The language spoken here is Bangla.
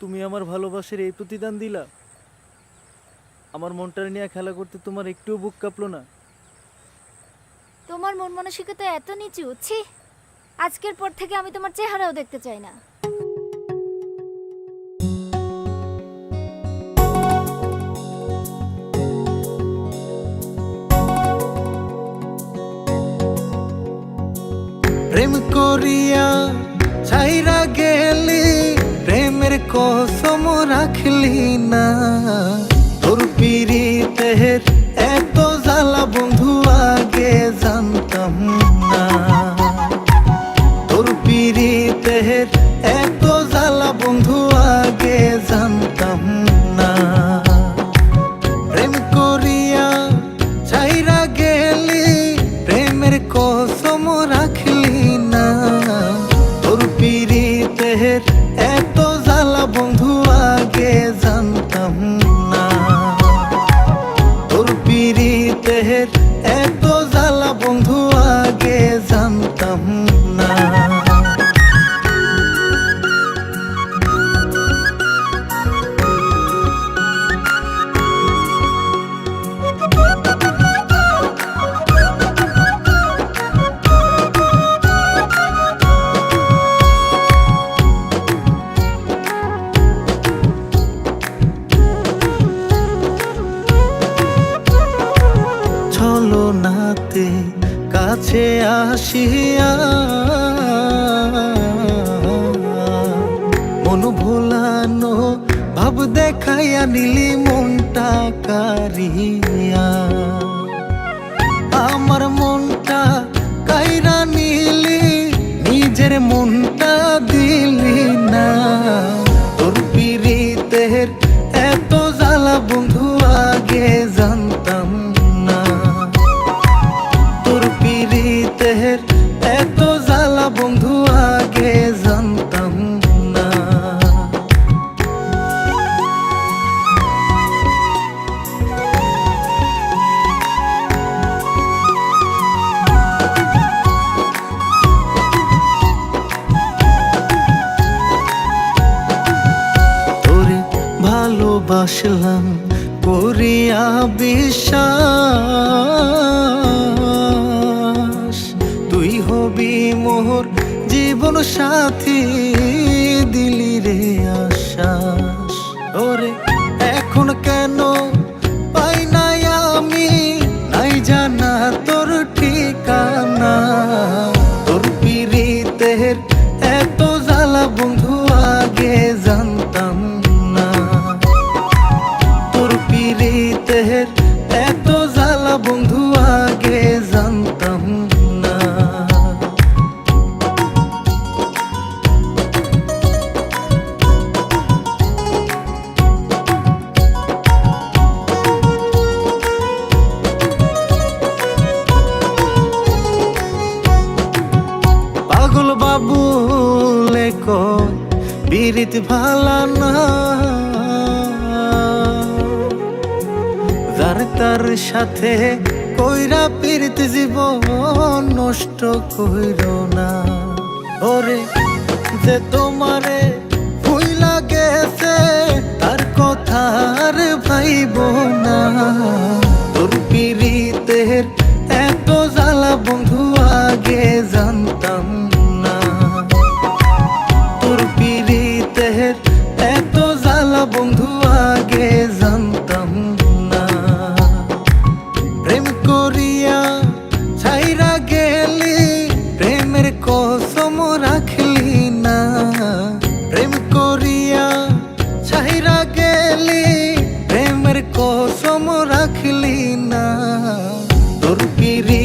তুমি আমার ভালোবাসার এই প্রতিদান দিলা। আমার মনটা নিয়ে খেলা করতে তোমার একটুও বুক কাঁপলো না। তোমার মন মানসিকতা এত নিচু ছি। আজকের পর থেকে আমি তোমার চেহারাও দেখতে চাই না। প্রেম করিয়া ছাইরা কসম রাখলি না তোর পিরিতের নাতে কাছে আসিয়া মন ভোলানো ভাব দেখাইয়া নিলি মনটা কারিয়া। ভালোবাসলাম, করিয়া বিশ্বাস। তুই হবি মোর জীবন সাথী, দিলি রে আশ্বাস। ওরে, এখন কেন পাই নাই আমি? নাই জানা তোর ঠিকানা। তোর পিরিতের এত জ্বালা বন্ধু আগে জানতাম বাবুলে কয় বিরিত ভালা না। তার সাথে কইরা পীড়িত জীব নষ্ট কইর না। ওরে, যে তোমারে ভুই লাগেছে তার কথার ভাইব না। রাখলি না। তোর পিড়ি